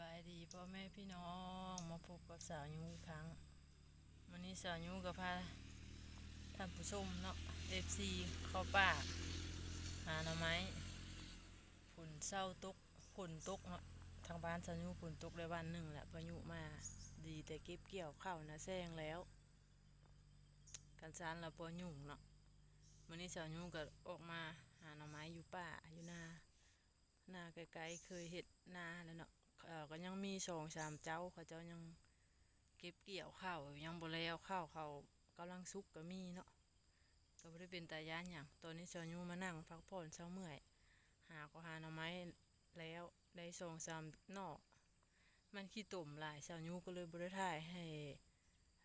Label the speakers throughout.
Speaker 1: บายดีพ่อแม่พี่น้องมาพบกับสาวยูอีกครั้ง วันนี้สาวยูกับพาท่านผู้ชมเนาะเอฟซีเข้าป่าหาหน่อไม้ผุนเศร้าตกผุนตกเนาะทางบ้านสาวยูผุนตกได้วันหนึ่งแหละพายุมาดีแต่เก็บเกี่ยวข้าวนะแซงแล้ว กันซานละปอยุ่งเนาะวันนี้สาวยูก็ออกมาหาหน่อไม้อยู่ป่าอยู่นานาไกลๆเคยเห็ดนาแล้วเนาะ ก็ยังมีสองสามเจ้าเขาเจ้ายังเก็บเกี่ยวข้าวยังบ่แล้วข้าวเขากำลังสุกก็มีเนาะก็บ่ได้เป็นตายานหยังตอนนี้ชายูมานั่งพักผ่อนเช้าเมื่อย หาก็หาหน่อไม้แล้วได้สองสามน่อมันขี้ตุ่มหลายชาวยูก็เลยบ่ได้ถ่ายให้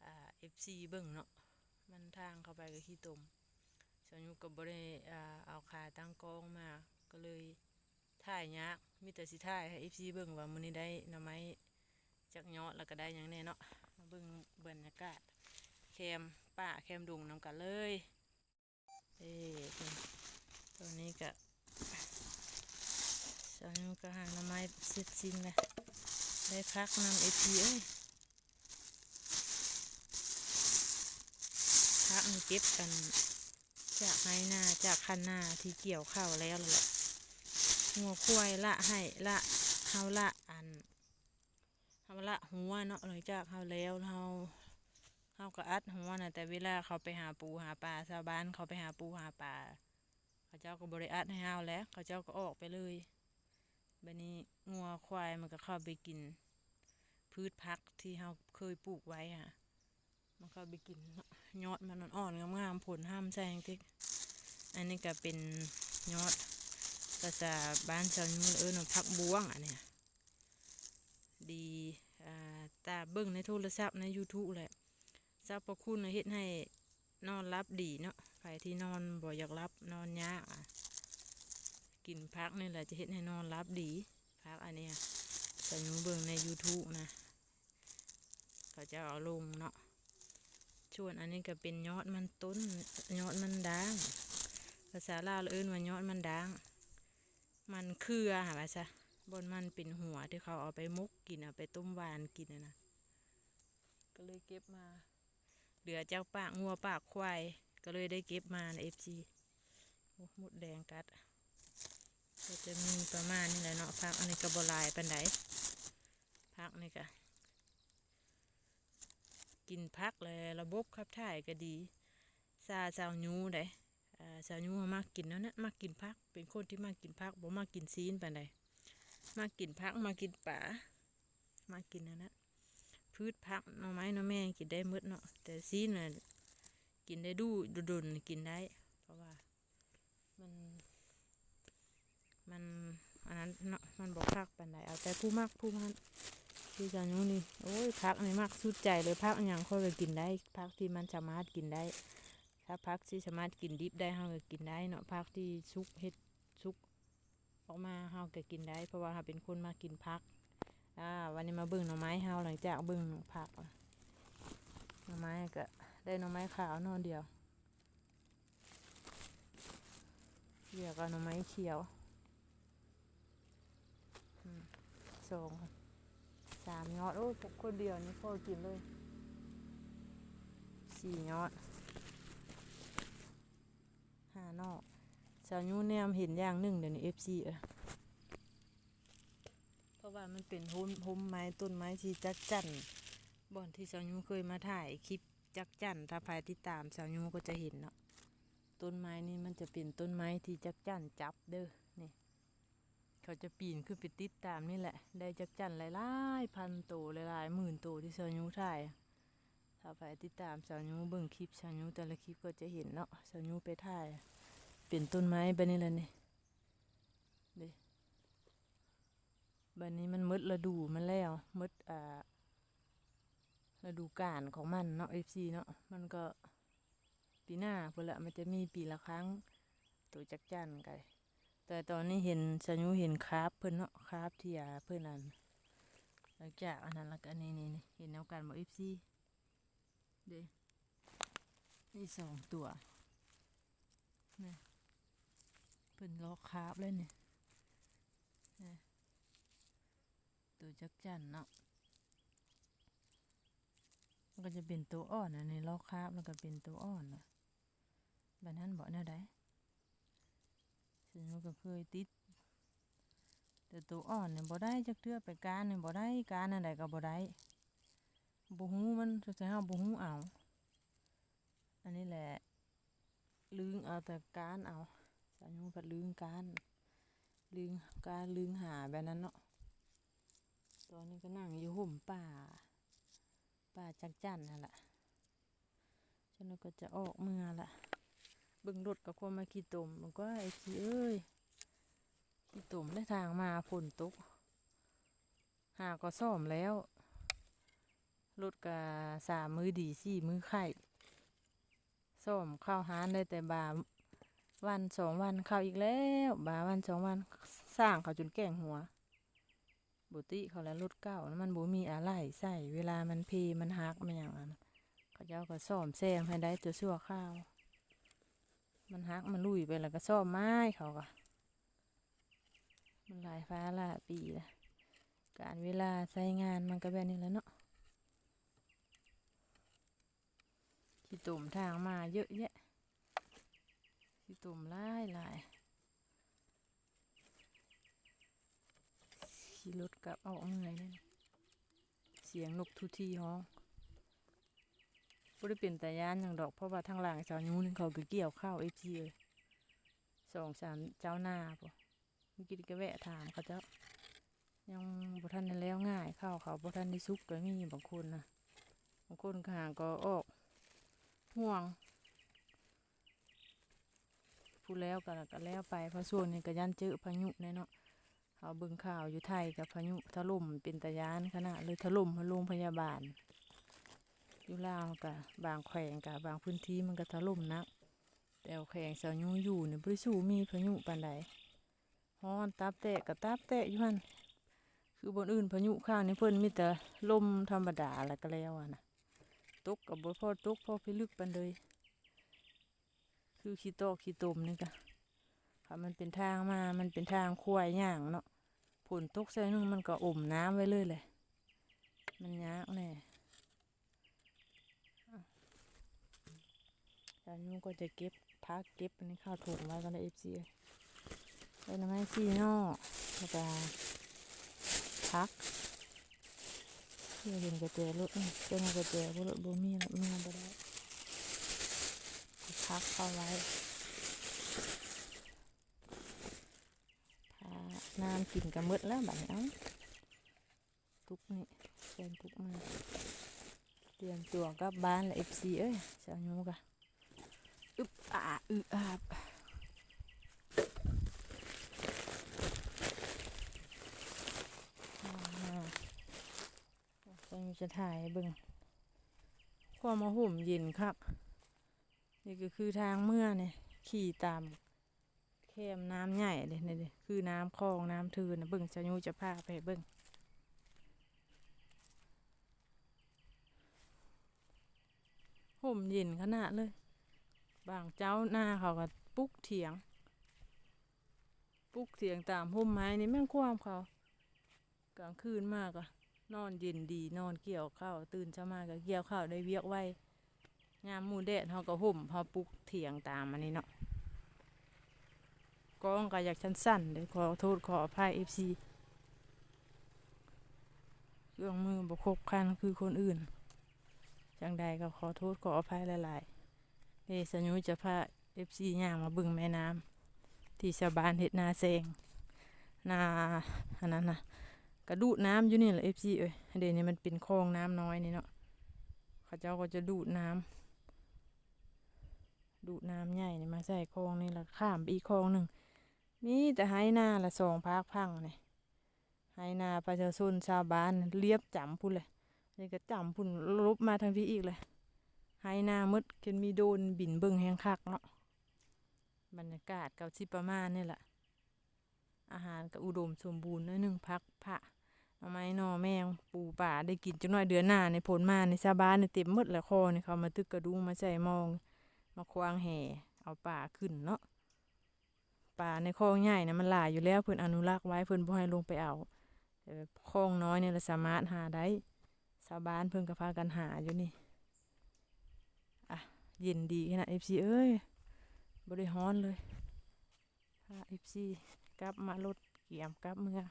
Speaker 1: อ่า FC เบิ่งเนาะมันทางเข้าไปก็ขี้ตุ่มชาวยูก็บ่ได้อ่าเอาขาตั้งกองมาก็เลยถ่ายยาก มีแต่สิถ่ายให้ FC เบิ่งว่ามื้อนี้ได้หน่อไม้จักยอดแล้วก็ได้หยังแน่เนาะมาเบิ่งบรรยากาศแคมป่าแคมดุงนำกันเลยเอ้เพิ่นตัวนี้ก็สาวนูก็หาหน่อไม้เสร็จสิ้นแล้วได้พักนำ FC เอ้ยพักนี่เก็บกันจากไห้นาจากคันนาที่เกี่ยวข้าวแล้วแหละ หัวควายละให้ละเฮาละอันเฮาละหัวเนาะหลังจากเฮาแล้วเฮาเฮาก็อัดหัวนะแต่เวลาเขาไปหาปูหาปลาชาวบ้านเขาไปหาปูหาปลาเขาเจ้าก็บริอัดให้เฮาแล้ว เขาเจ้าก็ออกไปเลยบัดนี้งัวควายมันก็เข้าไปกิน พืชพักที่เฮาเคยปลูกไว้ค่ะมันเข้าไปกินยอดมันอ่อนๆงามๆผลห้ามแซงทิกอันนี้ก็เป็นยอด ภาษาบ้านชาวนู้นเอิ้นว่าผักบวงอันเนี้ยดีอ่าตาเบิ่งในโทรศัพท์ใน YouTube แหละทรัพย์ประคุณน่ะเฮ็ดให้นอนรับดีเนาะใครที่นอนบ่อยากรับนอนยากอะกินพักนี่แหละจะเฮ็ดให้นอนรับดีพักอันเนี้ยชาวนู้เบิ่งใน YouTube นะ เขาจะเอาลงเนาะชวนอันนี้ก็เป็นยอดมันต้นยอดมันด่าง ภาษาลาวเอิ้นว่ายอดมันด่าง มันเครือหาว่าซะบนมันเป็นหัวที่เขาเอาไปมุกกินเอาไปต้มหวานกินนะก็เลยเก็บมา เหลือเจ้าปากงัวปากควายก็เลยได้เก็บมาในเอฟซีหมดแดงกัดก็จะมีประมาณนี้แหละเนาะพักอันนี้ก็บลายปันไดพักนี่ก็กินพักเลยระบบขับถ่ายก็ดีซาซาวยูได้ สาวยูมากกินแล้วนะมากกินพัก เป็นคนที่มากกินพักบ่มากกินซีนไปานมากกินพักมากินป่ามากินนั่นะพืชพักหน่อไม้หน่อแมงกินได้หมดเนาะแต่ซีนน่ะกินได้ดูดุนกินได้ เพราะว่ามันมันอันนั้นเนาะมันบอกพักปานใดเอาแต่ผู้มากผู้มันที่สาวยูนี่โอ้ยพักนี่มากสุดใจเลยพักอย่างค่อยก็กินได้พักที่มันสามารถกินได้ ถ้าพักที่สามารถกินดิบได้เฮาก็กินได้เนาะพักที่ซุกเฮ็ดซุกออกมาเฮาก็กินได้ เพราะว่าเฮาเป็นคนมากินพักอ่าวันนี้มาเบิ่งหน่อไม้เฮาหลังจากเบิ่งผักหน่อไม้ก็ได้หน่อไม้ขาวนอนเดียวเหลือก็หน่อไม้เขียวสองสามยอดโอ้คนเดียวนี่พอกินเลยสี่ยอด หานอกสาวยูแนมเห็นอย่างหนึ่งเดี๋ยวนี้เอฟซีเออเพราะว่ามันเป็นโฮมโฮมไม้ต้นไม้ที่จักจั่นบ่อนที่สาวยูเคยมาถ่ายคลิปจักจั่นถ้าใครที่ตามสาวยูก็จะเห็นเนาะต้นไม้นี่มันจะเป็นต้นไม้ที่จักจั่นจับเด้อนี่เขาจะปีนขึ้นไปติดตามนี่แหละ ได้จักจั่นหลายๆพันโตหลายๆหมื่นโตที่สาวยูถ่ายอะ ถ้าไปติดตามสาวยูเบิ่งคลิปสาวยูแต่ละคลิปก็จะเห็นเนาะสาวยูไปถ่ายเป็นต้นไม้แบบนี้แหละนี่เด้บันนี้มันหมดฤดูมันแล้วหมดอ่าฤดูกาลของมันเนาะ FC เนาะมันก็ปีหน้าเพื่อละมันจะมีปีละครั้งตัวจักจั่นไกันแต่ตอนนี้เห็นสาวยูเห็นคราฟเพิ่อนเนาะคราฟที่อาเพิ่อนอันหลังจากอันนั้นแล้วก็อันนี้นี่นี่เห็นแนวกันบ่ FC เด้นี่สองตัวนี่เป็นล้อกคาร์บเลยเนี่ยนี่ตัวจักจั่นเนาะมันก็จะเป็นตัวอ่อนอันนี้ลอกคราบแล้วก็เป็นตัวอ่อนนาะบัดนั้นบ่แนวใดซึ่งมันก็เคยติดแต่ตัวอ่อนเนี่ยบ่ได้จักเทือไปการเนี่ยบ่ได้การอันใดก็บ่ได้ บ่ฮู้มันจะใช้เฮาบ่ฮู้เอา อันนี้แหละลึงเอาแต่การเอาสายยูพัดลึงการลึงการลึงหาแบบนั้นเนาะตอนนี้ก็นั่งอยู่ห่มป่า ป่าจักจั่นนั่นแหละฉันก็จะออกเมื่อละเบิ่งรถกับความมาขี้ตมมันก็ไอ้ขี้เอ้ยขี้ตุ่มได้ทางมาฝนตก หาก็ซ่อมแล้ว รถกะสามมือดีสี่มือไข่ซ่อมข้าวหานได้แต่บาวันสองวันเข้าอีกแล้ว บาวันสองวันสร้างเขาจนแก่งหัว บุติเขาแล้วรถเก่ามันบ่มีอะไรใส่เวลามันเพมันหักมันอย่างนั้นเขาเจ้าก็ซ่อมแซมให้ได้ตัวชั่วข้าว มันหักมันลุยไปแล้วก็ซ่อมไม้เขาก็มันลายฟ้าลายปีละการเวลาใช้งานมันก็แบบนี้แล้วเนาะ ขี้ตุ่มทางมาเยอะแยะขี้ตุ่มหลายหลายขี่รถกลับออกเมื่อยเลยเสียงนกทุทีฮ้องบ่ได้เป็นแต่ยานอย่างดอกเพราะว่าทางหลังสาวยูนึงเขาก็เกี่ยวข้าวเอทีเลยสองสามเจ้าหน้าปะเมื่อกี้ก็แวะถามเขาเจ้ายังบ่ทันแล้วง่ายข้าวเขาบ่ทันได้สุกก็มีบางคนนะบางคนก็หางก็ออก ห่วงผู้แล้วก็ก็แล้วไปเพราะส่วนนี้ก็ยันเจอพายุแน่เนาะเขาเบิ่งข่าวอยู่ไทยกับพายุถล่มเป็นตะยานขนาดเลยถล่มโรงพยาบาล อยู่ลาวกับบางแขวงกับบางพื้นที่มันก็ถล่มนัก แต่แขวงเสายูอยู่เนี่ยบริสูมีพายุปานใดฮ้อนตับแตะกับตับแตะอยู่หันคือบนอื่นพายุข้าวนี่เพิ่นมีแต่ลมธรรมดาแล้วก็แล้วอะนะ ตกกับบพอตกพอพิลึกปันเลย คือขี้ตอกขี้ตมนี่กะค่ะมันเป็นทางมา มันเป็นทางควายย่างเนาะผลตกใส่นึงมันก็อมน้ำไว้เลยเลย มันยากแน่ตอนนี้ก็จะเก็บพักเก็บอันนี้ข้าวถุงไว้กันในเอฟซีเป็นไม้ซีโน่แล้วก็พัก เดี๋ยวเห็นกระเจียรถนี่เจ้ากระเจียรถบ่มีละมีบ่ได้พักเข้าไว้พาน้ำกินกระมืดแล้วแบบนี้ทุกนี่เป็นทุกมาเตรียมตัวกลับบ้านละเอฟซีเอ้ยเจ้าหนูกะอึบอ่าอึอาบ ต้อง จะถ่ายให้เบิ่งพอมาห่มเย็นคักนี่ก็คือทางเมื่อเนี่ยขี่ตามแคมน้ำใหญ่เลยนี่ยคือน้ำคลองน้ำทืนนะเบิ่งจะยูจะพาไปให้เบิ่งห่มเย็นขนาดเลย บางเจ้าหน้าเขาก็ปลุกเถียงปลุกเถียงตามห่มไม้นี่แม่งความเขา กลางคืนมากอะ นอนเย็นดีนอนเกี่ยวข้าวตื่นเช้ามาก็เกี่ยวข้าวได้เวียกไว้ยามมูแดดเขาก็ห่มเขาปลุกเถียงตามอันนี้เนาะก้องก็อยากสั้นๆเดี๋ยวขอโทษขออภัยเอฟซีเครื่องมือบกครบคันคือคนอื่น จังใดก็ขอโทษขออภัยหลายๆเอสยุจะพาเอฟซีย่างมาบึงแม่น้ำที่ชาวบ้านเห็ดนาเซงนาอันนั้นนะ กระดูดน้ำอยู่นี่แหละเอฟซีเอ้ยเดี๋ยวนี้มันเป็นคลองน้ำน้อยนี่เนาะเขาเจ้าก็จะดูดน้ำดูดน้ำใหญ่นี่มาใส่คลองนี่ละข้ามไปอีกคลองหนึ่งมีแต่ไฮนาละสองพักพังนี่ไฮนาประชาชนชาวบ้านเรียบจำพุ่นเลยนี่ก็จำพุ่นลบมาทางพี่อีกเลยไฮนามืดเกินมีโดนบินเบิ่งแห้งคักเนาะบรรยากาศเกาชิประมาณนี่แหละอาหารก็อุดมสมบูรณ์น้อยหนึ่งพักผ่า หน่อไม้นอแมงปูป่าได้กินจังหน่อยเดือนหน้าในผลมาในชาบ้านในเต็มหมดแล้วคอนี่เขามาตึกกระดุงมาใส่มอง มาควางแห่ เอาป่าขึ้นเนาะป่าในคลองใหญ่นะมันหลายอยู่แล้วเพิ่นอนุรักษ์ไว้เพิ่นบ่ให้ลงไปเอาแต่คลองน้อยเนี่ยเราสามารถหาได้ชาวบ้านเพิ่งก็พากันหาอยู่นี่อะเย็นดีขนาด FC เอ้ยบ่ได้ฮ้อนเลยพา FC กลับมารถเกี่ยมกลับเมื่อ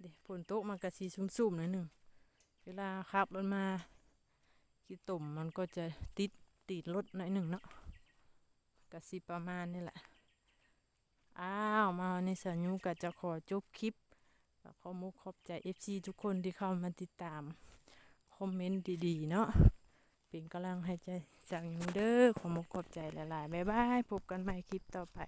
Speaker 1: เดี๋ยวฝนตกมันก็สีซุ่มๆหน่อยหนึ่งเวลาขับรถมาขี้ตุ่มมันก็จะติดติดรถหน่อยหนึ่งเนาะก็สิประมาณนี่แหละ อ้าวมาในสายุก็จะขอจบคลิปขอมุกขอบใจ FC ทุกคนที่เข้ามาติดตาม คอมเมนต์ดีๆ เนาะเป็นกำลังให้ใจจากยูเด้อขอมุกขอบใจหลายๆบ๊ายบายพบกันใหม่คลิปต่อไป